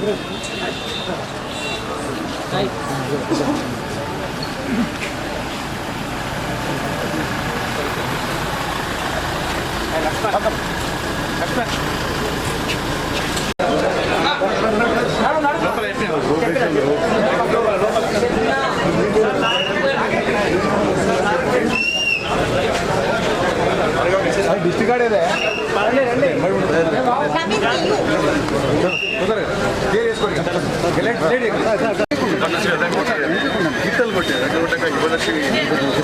はいはい、ディスティーだよ。ನನ್ನ ಹೆಸರು ಕಿತ್ತಲ್ ಕೊಟ್ಟೆ ಅದಕ್ಕೆ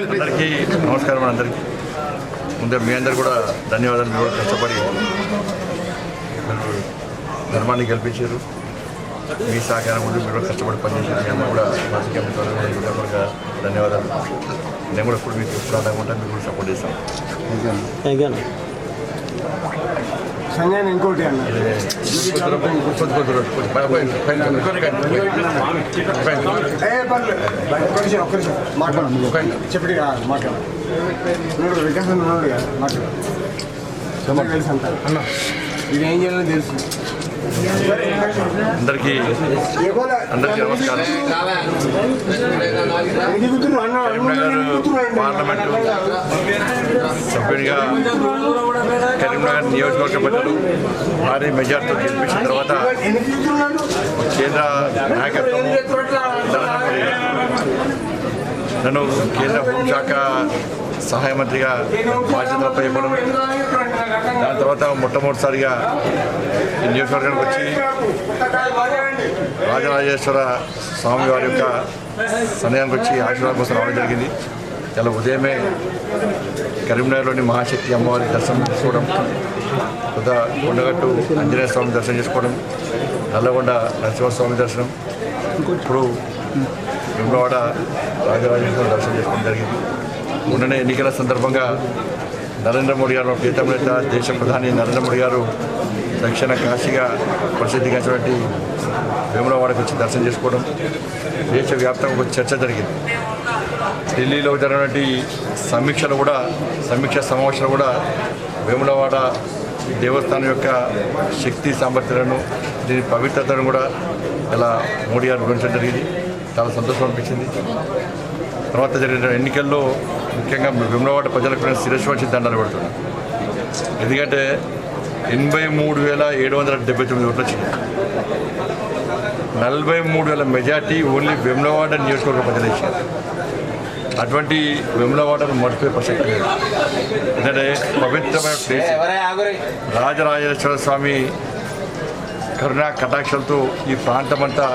అందరికీ నమస్కారం అందరికీ. ముందే మీ అందరు కూడా ధన్యవాదాలు కూడా కష్టపడి ధర్మాన్ని గెలిపించారు. మీ సహకారం కూడా మీరు కూడా కష్టపడి పనిచేసారు మేము కూడా రాజకీయ ధన్యవాదాలు నేను కూడా ఇప్పుడు మీకు ఎప్పుడు అలాగుంటా మీకు కూడా సపోర్ట్ చేస్తాం ఇంకోటి ఒక్క నిమిషం ఒక్క నిమిషం మాట్లాడు. చెప్పి మాట్లాడు వికాసం ఉన్నాడు కదా మాట్లాడు తెలుసు అన్న ఇది ఏం చేయాలని తెలుసు అందరికీ అందరికీ నమస్కారం. కరీంనగర్ పార్లమెంటు సభ్యునిగా కరీంనగర్ నియోజకవర్గ ప్రజలు భారీ మెజార్టీతో గెలిపించిన తర్వాత కేంద్ర నాయకత్వం నన్ను కేంద్ర హోంశాఖ సహాయ మంత్రిగా బాధ్యతలపై ఇవ్వడం దాని తర్వాత మొట్టమొదటిసారిగా నియోజకవర్గానికి వచ్చి రాజరాజేశ్వర స్వామి వారి యొక్క సన్యానికి వచ్చి ఆశీర్వాదం కోసం రావడం జరిగింది. చాలా ఉదయమే కరీంనగర్లోని మహాశక్తి అమ్మవారి దర్శనం చేసుకోవడం కొత్త కొండగట్టు ఆంజనేయ స్వామి దర్శనం చేసుకోవడం నల్లగొండ నరసింహస్వామి దర్శనం. ఇప్పుడు వేములవాడ రాజరాజేశ్వర దర్శనం చేసుకోవడం జరిగింది. మొన్ననే ఎన్నికల సందర్భంగా నరేంద్ర మోడీ గారు మన ప్రీతం నేత దేశ ప్రధాని నరేంద్ర మోడీ గారు దక్షిణ కాశీగా ప్రసిద్ధిగాంచినటువంటి వేములవాడకు వచ్చి దర్శనం చేసుకోవడం దేశవ్యాప్తంగా ఒక చర్చ జరిగింది. ఢిల్లీలో జరిగినటువంటి సమీక్షలు కూడా సమీక్ష సమావేశాలు కూడా వేములవాడ దేవస్థానం యొక్క శక్తి సామర్థ్యాలను దీని పవిత్రతను కూడా ఇలా మోడీ గారు వివరించడం జరిగింది. చాలా సంతోషం అనిపించింది. తర్వాత జరిగిన ఎన్నికల్లో ముఖ్యంగా వేములవాడ ప్రజలకు నేను శిరస్సు దండాలు పెడుతున్నాను ఎందుకంటే ఎనభై మూడు వేల ఏడు వందల డెబ్బై తొమ్మిది ఓట్లు వచ్చింది నలభై మూడు వేల మెజార్టీ ఓన్లీ వేములవాడ నియోజకవర్గ ప్రజలు ఇచ్చారు. అటువంటి వెములవాడను మర్చిపోయే ప్రసక్తి లేదు. ఎందుకంటే పవిత్రమైన ప్లేస్. రాజరాజేశ్వర స్వామి కరుణా కటాక్షలతో ఈ ప్రాంతం అంతా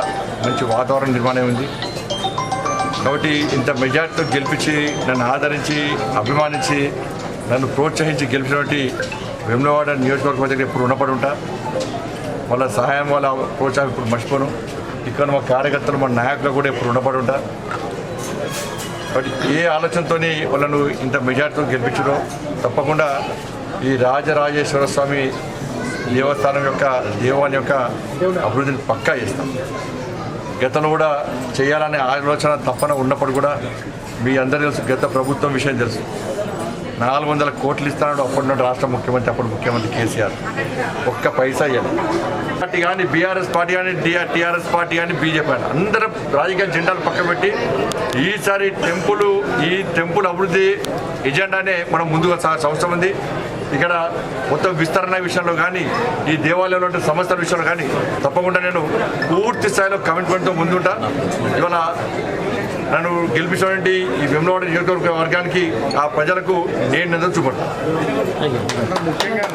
మంచి వాతావరణం నిర్మాణం ఉంది. కాబట్టి ఇంత మెజార్టీతో గెలిపించి నన్ను ఆదరించి అభిమానించి నన్ను ప్రోత్సహించి గెలిచినటువంటి వెమ్లవాడ నియోజకవర్గం దగ్గర ఎప్పుడు రుణపడి ఉంటా వాళ్ళ సహాయం వాళ్ళ ప్రోత్సాహం ఇప్పుడు మర్చిపోను. ఇక్కడ మా కార్యకర్తలు మా నాయకులు కూడా ఎప్పుడు రుణపడి ఉంటా కాబట్టి ఏ ఆలోచనతో వాళ్ళను ఇంత మెజార్టీతో గెలిపించడో తప్పకుండా ఈ రాజరాజేశ్వర స్వామి దేవస్థానం యొక్క దేవాలయం యొక్క అభివృద్ధిని పక్కా చేస్తాం. గతంలో కూడా చేయాలనే ఆలోచన తప్పన ఉన్నప్పుడు కూడా మీ అందరూ తెలుసు గత ప్రభుత్వం విషయం తెలుసు. నాలుగు వందల కోట్లు ఇస్తాడు అప్పుడు రాష్ట్ర ముఖ్యమంత్రి అప్పుడు ముఖ్యమంత్రి కేసీఆర్. ఒక్క పైసా ఇవ్వాలి పార్టీ కానీ బీఆర్ఎస్ పార్టీ కానీ డిఆర్ టీఆర్ఎస్ పార్టీ కానీ బీజేపీ కానీ అందరూ రాజకీయ జెండాలు పక్క పెట్టి ఈసారి టెంపుల్ ఈ టెంపుల్ అభివృద్ధి ఎజెండానే మనం ముందుగా సంవత్సరం ఉంది. ఇక్కడ మొత్తం విస్తరణ విషయంలో కానీ ఈ దేవాలయంలో ఉండే సమస్యల విషయంలో కానీ తప్పకుండా నేను పూర్తి స్థాయిలో కమిట్మెంట్తో ముందుంటా. ఇవాళ నన్ను గెలిపించినటువంటి ఈ వెమ్లవాడ నియోజకవర్గ వర్గానికి ఆ ప్రజలకు నేను నిజం చూపడతాను